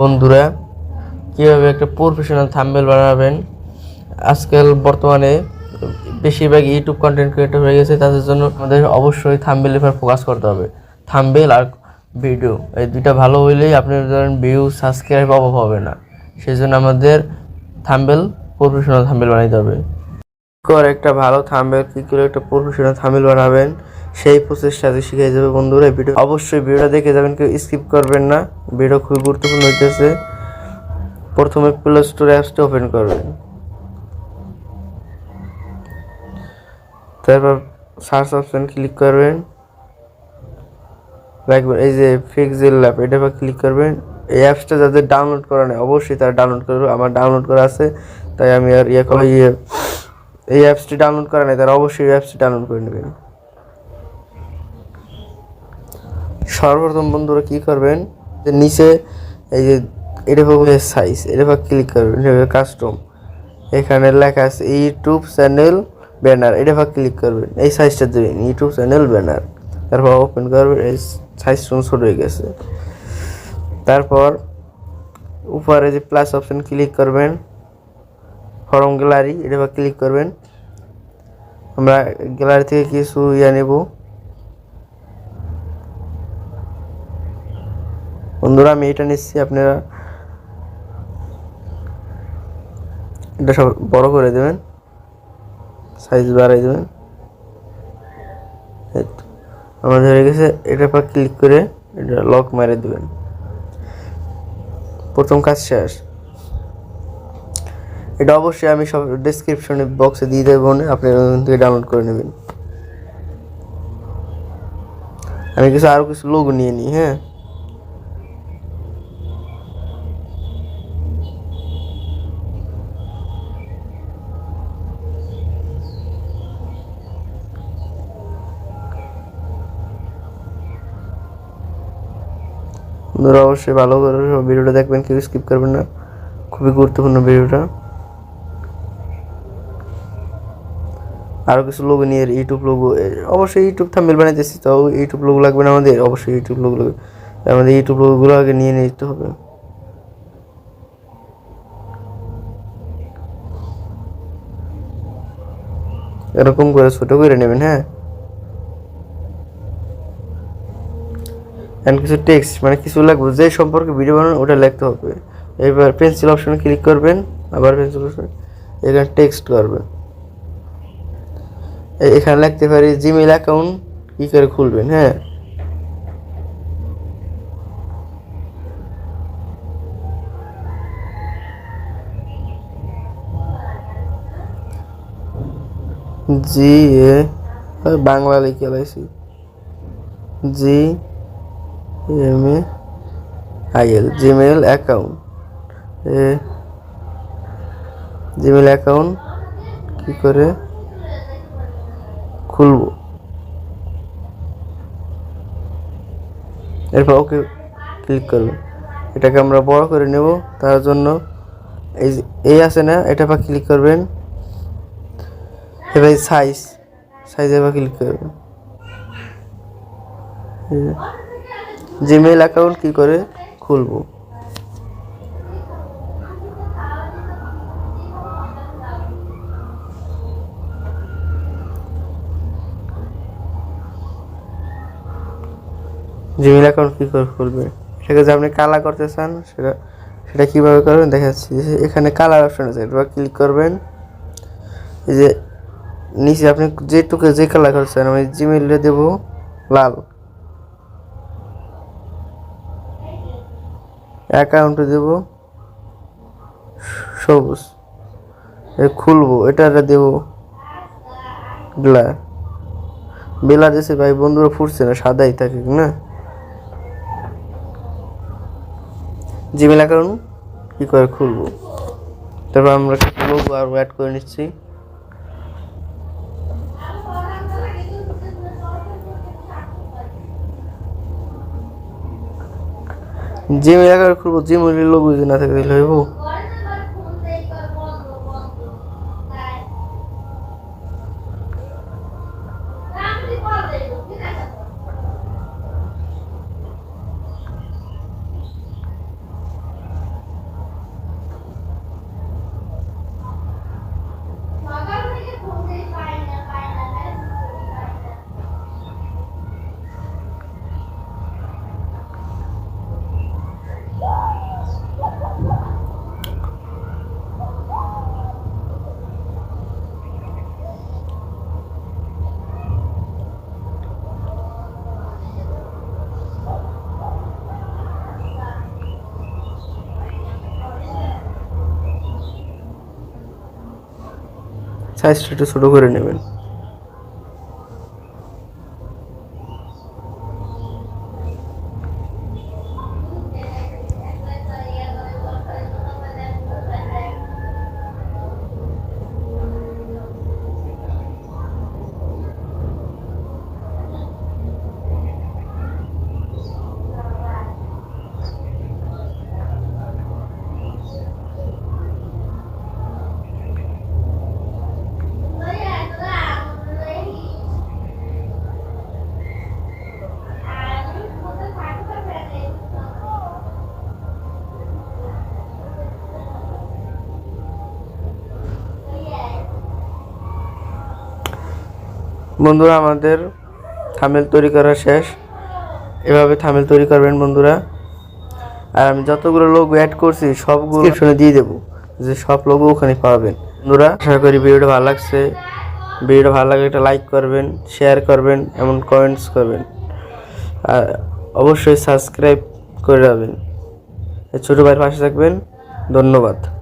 বন্ধুরা, কীভাবে একটা প্রফেশনাল থাম্বেল বানাবেন? আজকাল বর্তমানে বেশিরভাগ ইউটিউব কন্টেন্ট ক্রিয়েটর হয়ে গেছে, তাদের জন্য আমাদের অবশ্যই থাম্বেল এবার ফোকাস করতে হবে। থাম্বেল আর ভিডিও এই দুইটা ভালো হইলেই আপনার ধরেন ভিউ সাবস্ক্রাইব অভাব হবে না। সেই জন্য আমাদের থাম্বেল প্রফেশনাল থাম্বেল বানাইতে হবে। করে একটা ভালো থাম্বেল কি করে একটা প্রফেশনাল থাম্বেল বানাবেন? সেই প্রসেসটা আজকে শিখিয়ে যাবে বন্ধুরা ভিডিও অবশ্যই ভিডিওটা দেখে যাবেন, কেউ স্কিপ করবেন না। ভিডিও খুবই গুরুত্বপূর্ণ হইতেছে। প্রথমে প্লে স্টোর অ্যাপসটা ওপেন করবেন। তারপর সার্চ অপশন ক্লিক করবেন। রাখবেন এই যে ফিক্সেল ল্যাব এটা পর ক্লিক করবেন। এই অ্যাপসটা যাদের ডাউনলোড করা নেই, অবশ্যই তারা ডাউনলোড করবে। আমার ডাউনলোড করা আছে, তাই আমি আর ইয়ে এই অ্যাপসটি ডাউনলোড করা নেই, তারা অবশ্যই অ্যাপসটি ডাউনলোড করে নেবেন। সর্বপ্রথম বন্ধুরা কি করবেন? যে নিচে এই যে এটা সাইজ এটা ক্লিক করবেন কাস্টম এখানে লেখা আছে ইউটিউব চ্যানেল ব্যানার, এটা পর ক্লিক করবেন। এই সাইজটা দেবেন, ইউটিউব চ্যানেল ব্যানার। তারপর ওপেন করবেন, এই সাইজ ছোট হয়ে গেছে। তারপর উপরে যে প্লাস অপশন ক্লিক করবেন ফরম গ্যালারি এটা ক্লিক করবেন। আমরা গ্যালারি থেকে কিছু ইয়ে নেব। বন্ধুরা, আমি এটা নিচ্ছি, আপনারা এটা সব বড় করে দেবেন সাইজ বাড়াই দেবেন। আমাদের হয়ে গেছে এটার পর ক্লিক করে এটা লক মেরে দেবেন। প্রথম কাজ শেষ। এটা অবশ্যই আমি সব ডিসক্রিপশনে বক্সে দিয়ে দেবো, না আপনি ওখান থেকে ডাউনলোড করে নেবেন। আমি কিছু আরও কিছু লোক নিয়ে নিই হ্যাঁ? বন্ধুরা, অবশ্যই ভালো করে ভিডিওটা দেখবেন, কেউ স্কিপ করবেন না। খুবই গুরুত্বপূর্ণ ভিডিওটা। আরও কিছু লোগো নিয়ে ইউটিউব লোগো অবশ্যই ইউটিউব থাম্বেল বানাইতেছি, তো ইউটিউব লোগো লাগবে না আমাদের? অবশ্যই ইউটিউব লোগো লাগবে। আমাদের ইউটিউব লোগোগুলো আগে নিয়ে নিতে হবে। এরকম করে ছোটো করে নেবেন হ্যাঁ? অ্যান্ড কিছু টেক্সট মানে কিছু লাগবে, যে সম্পর্কে ভিডিও বানানো, ওটা লিখতে হবে। এবার পেন্সিল অপশনে ক্লিক করবেন, আবার পেন্সিল অপশন এখানে টেক্সট করবেন। এখানে লিখতে পারি জিমেল অ্যাকাউন্ট কী করে খুলবেন হ্যাঁ? জি এ বাংলা লিখে লাইছি। G M A I L Gmail account Gmail account কি করে? খুলবো। এরপর ওকে ক্লিক করবে। এটাকে আমরা বড় করে নেব, তার জন্য এই এই আছে না, এটা পা ক্লিক করবেন। এবার সাইজ সাইজ এবার ক্লিক করবেন। জিমেল অ্যাকাউন্ট কি করে খুলবো? জিমেল অ্যাকাউন্ট কী করে খুলবে? এটাকে যে আপনি কালা করতে চান, সেটা সেটা কীভাবে করবেন? দেখাচ্ছি। এখানে কালার অপশন আছে এটা ক্লিক করবেন। এই যে নিচে আপনি যেটুকু যে কালার করছেন আমি জিমেলে দেবো লাল। অ্যাকাউন্টে দেব। সবুজ। খুলবো। এটা দেব। ব্লার বেলা দিয়েছে ভাই বন্ধুরা ফুটছে না, সাদাই থাকে, না? জিমেল অ্যাকাউন্ট কী করে খুলবো? তারপর আমরা লোগো আর অ্যাড করে নিচ্ছি। জিমেল অ্যাকাউন্ট খুলবো জিমেলের লোক যদি না থাকে তাহলে হইব। সাইজটা একটু ছোটো করে নেবেন। বন্ধুরা, আমাদের থামেল তৈরি করা শেষ। এভাবে থামেল তৈরি করবেন বন্ধুরা। আর আমি যতগুলো লোগো অ্যাড করছি, সবগুলো শুনে দিয়ে দেবো, যে সব লোগো ওখানে পাবেন। বন্ধুরা, আশা করি ভিডিওটা ভালো লাগছে। ভিডিওটা ভালো লাগলে একটা লাইক করবেন শেয়ার করবেন, এমন কমেন্টস করবেন। আর অবশ্যই সাবস্ক্রাইব করে রাখবেন। ছোটো ভাইয়ের পাশে থাকবেন। ধন্যবাদ।